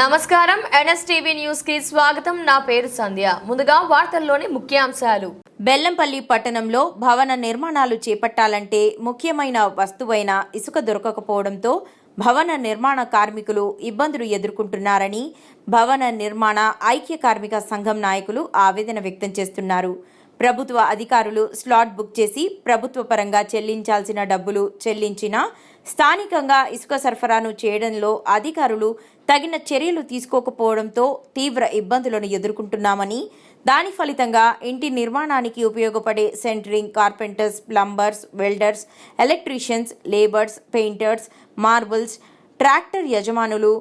నమస్కారం. ఎన్ఎస్టీవీ న్యూస్కి స్వాగతం. నా పేరు సంధ్య. ముందుగా వార్తల్లోని ముఖ్యాంశాలు. బెల్లంపల్లి పట్టణంలో భవన నిర్మాణాలు చేపట్టాలంటే ముఖ్యమైన వస్తువైన ఇసుక దొరకకపోవడంతో భవన నిర్మాణ కార్మికులు ఇబ్బందులు ఎదుర్కొంటున్నారని భవన నిర్మాణ ఐక్య కార్మిక సంఘం నాయకులు ఆవేదన వ్యక్తం చేస్తున్నారు. ప్రభుత్వ అధికారులు స్లాట్ బుక్ చేసి ప్రభుత్వ పరంగా చెల్లించాల్సిన డబ్బులు చెల్లించినా స్థానికంగా ఇసుక సరఫరాను చేయడంలో అధికారులు తగిన చర్యలు తీసుకోకపోవడంతో తీవ్ర ఇబ్బందులను ఎదుర్కొంటున్నామని దాని ఫలితంగా ఇంటి నిర్మాణానికి ఉపయోగపడే centering carpenters plumbers welders electricians labours painters marbles tractor యజమానులు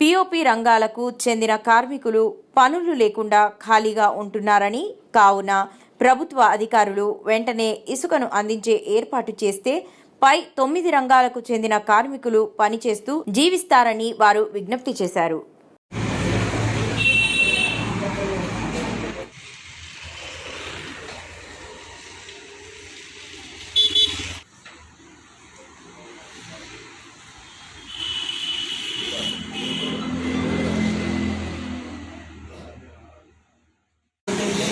పిఓపి రంగాలకు చెందిన కార్మికులు పనులు లేకుండా ఖాళీగా ఉంటున్నారని కావున ప్రభుత్వ అధికారులు వెంటనే ఇసుకను అందించే ఏర్పాటు చేస్తే పై తొమ్మిది రంగాలకు చెందిన కార్మికులు పనిచేస్తూ జీవిస్తారని వారు విజ్ఞప్తి చేశారు.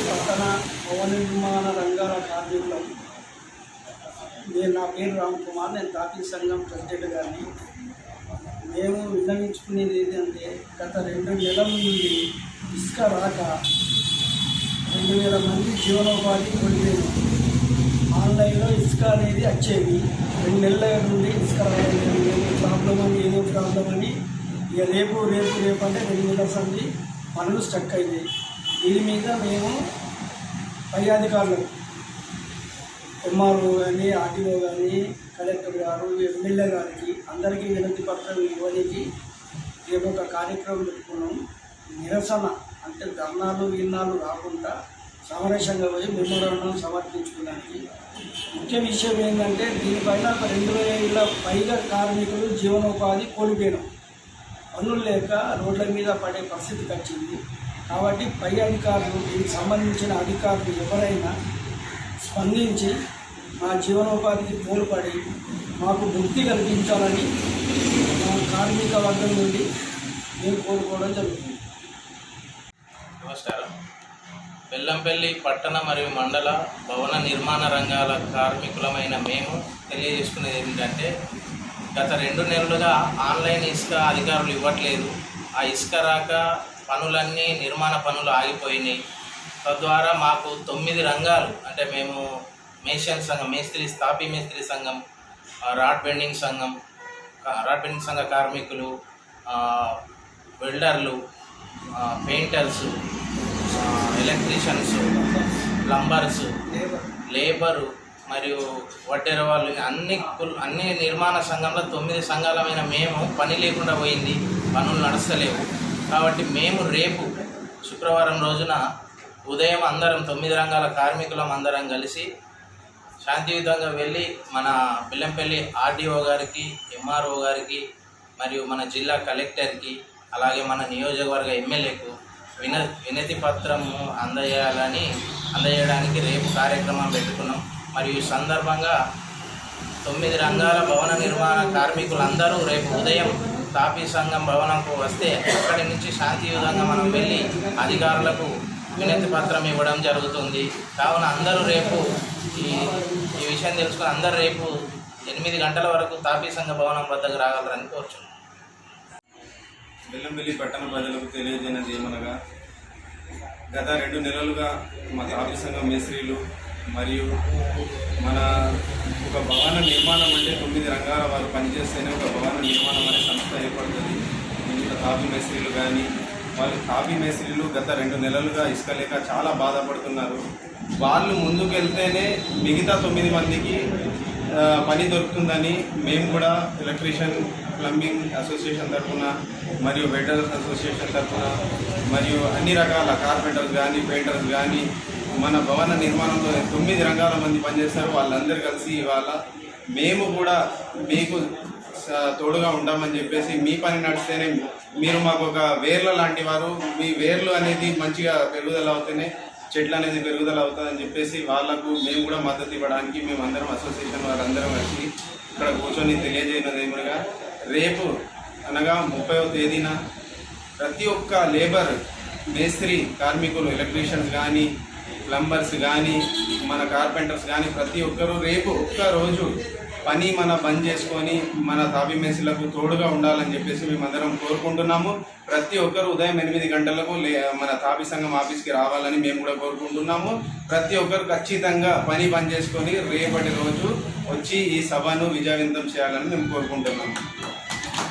పట్టణ భవన నిర్మాణ రంగాల కార్మికులం నేను నా పేరు రామ్ కుమార్ నేను తాపీ సంఘం ప్రెసిడెంట్ గారిని. మేము విన్నవించుకునేది ఏంటంటే గత రెండు నెలల నుండి ఇసుక రాక రెండు వేల మంది జీవనోపాధి పొందేది ఆన్లైన్లో ఇసుక అనేది వచ్చేది. రెండు నెలల నుండి ఇసుక రావడం ఏదో ప్రాబ్లం అని ఏదో ప్రాబ్లం అని ఇక రేపు రేపు రేపు అంటే రెండు నెలల సంది పనులు స్టక్ అయ్యాయి. దీని మీద మేము పై అధికారులకు ఎంఆర్ఓ కానీ ఆర్టీఓ కానీ కలెక్టర్ గారు ఎమ్మెల్యే గారికి అందరికీ వినతి పత్రం ఇవ్వడానికి మేము ఒక కార్యక్రమం పెట్టుకున్నాం. నిరసన అంటే ధర్నాలు విన్నాలు రాకుండా సమరసంగా పోయి మెమోరాండం సమర్పించుకోవడానికి. ముఖ్య విషయం ఏంటంటే దీనిపైన ఒక రెండు వేల పైగా కార్మికులు జీవనోపాధి కోల్పోయినాం. పనులు లేక రోడ్ల మీద పడే పరిస్థితికి వచ్చింది కాబట్టి పై అధికారులు దీనికి సంబంధించిన అధికారులు ఎవరైనా స్పందించి మా జీవనోపాధికి తోడ్పడి మాకు ముక్తి కల్పించాలని మా కార్మిక వర్గం నుండి మేము కోరుకోవడం జరుగుతుంది. నమస్కారం. బెల్లంపల్లి పట్టణ మరియు మండల భవన నిర్మాణ రంగాల కార్మికులమైన మేము తెలియజేసుకునేది ఏంటంటే గత రెండు నెలలుగా ఆన్లైన్ ఇసుక అధికారులు ఇవ్వట్లేదు. ఆ ఇసుక రాక పనులన్నీ నిర్మాణ పనులు ఆగిపోయినాయి. తద్వారా మాకు తొమ్మిది రంగాలు అంటే మేము మేషన్ సంఘం మేస్త్రి స్థాపి మేస్త్రి సంఘం రాడ్ బెండింగ్ సంఘం రాడ్ బెండింగ్ సంఘ కార్మికులు వెల్డర్లు పెయింటర్స్ ఎలక్ట్రీషియన్స్ ప్లంబర్స్ లేబరు మరియు వడ్డెర వాళ్ళు అన్ని కుల్- అన్ని నిర్మాణ సంఘంలో తొమ్మిది సంఘాలమైన మేము పని లేకుండా పోయింది పనులు నడుస్తలేవు. కాబట్టి మేము రేపు శుక్రవారం రోజున ఉదయం అందరం తొమ్మిది రంగాల కార్మికులం అందరం కలిసి శాంతియుతంగా వెళ్ళి మన బెల్లంపల్లి ఆర్డీఓ గారికి ఎంఆర్ఓ గారికి మరియు మన జిల్లా కలెక్టర్కి అలాగే మన నియోజకవర్గ ఎమ్మెల్యేకు విన వినతి పత్రము అందజేయాలని అందజేయడానికి రేపు కార్యక్రమం పెట్టుకున్నాం. మరియు ఈ సందర్భంగా తొమ్మిది రంగాల భవన నిర్మాణ కార్మికులందరూ రేపు ఉదయం తాపీ సంఘం భవనంకు వస్తే అక్కడి నుంచి శాంతియుతంగా మనం వెళ్ళి అధికారులకు వినతి పత్రం ఇవ్వడం జరుగుతుంది. కావున అందరూ రేపు ఈ ఈ విషయం తెలుసుకుని అందరూ రేపు ఎనిమిది గంటల వరకు తాపీ సంఘ భవనం వద్దకు రాగలరని కోరుచున్నాను బెల్లంపల్లి పట్టణ ప్రజలకు తెలియజేయనది ఏమనగా గత రెండు నెలలుగా మా తాపీ సంఘం మేస్త్రీలు మరియు మన ఒక భవన నిర్మాణం అంటే తొమ్మిది రంగాల వారు పనిచేస్తేనే ఒక భవన నిర్మాణం అనే సంస్థ ఏర్పడుతుంది. తాపీ మేస్త్రీలు కానీ వాళ్ళు కాఫీ మేస్త్రీలు గత రెండు నెలలుగా ఇసుక లేక చాలా బాధపడుతున్నారు. వాళ్ళు ముందుకెళ్తేనే మిగతా తొమ్మిది మందికి పని దొరుకుతుందని మేము కూడా ఎలక్ట్రీషియన్ ప్లంబింగ్ అసోసియేషన్ తరఫున మరియు వెటర్స్ అసోసియేషన్ తరఫున మరియు అన్ని రకాల కార్పెంటర్స్ కానీ పెయింటర్స్ కానీ మన భవన నిర్మాణంలో తొమ్మిది రంగాల మంది పనిచేస్తారు. వాళ్ళందరూ కలిసి ఇవాళ మేము కూడా మీకు తోడుగా ఉంటామని చెప్పేసి మీ పని నడిస్తేనే మీరు మాకు ఒక వేర్ల లాంటి వారు. మీ వేర్లు అనేది మంచిగా పెరుగుదల అవుతేనే చెట్లు అనేది పెరుగుదల అవుతుందని చెప్పేసి వాళ్ళకు మేము కూడా మద్దతు ఇవ్వడానికి మేము అందరం అసోసియేషన్ వారందరం వచ్చి ఇక్కడ కూర్చొని తెలియజేయనది ఏమనగా రేపు అనగా ముప్పైవ తేదీన ప్రతి ఒక్క లేబర్ మేస్త్రి కార్మికులు ఎలక్ట్రీషియన్స్ కానీ ప్లంబర్స్ కానీ మన కార్పెంటర్స్ కానీ ప్రతి ఒక్కరూ రేపు ఒక్క రోజు పని మన బంద్ చేసుకొని మన తాబి మేస్త్రులకు తోడుగా ఉండాలని చెప్పేసి మేమందరం కోరుకుంటున్నాము. ప్రతి ఒక్కరు ఉదయం ఎనిమిది గంటలకు లే మన తాబి సంఘం ఆఫీస్కి రావాలని మేము కూడా కోరుకుంటున్నాము. ప్రతి ఒక్కరు ఖచ్చితంగా పని బంద్ చేసుకొని రేపటి రోజు వచ్చి ఈ సభను విజయవంతం చేయాలని మేము కోరుకుంటున్నాము.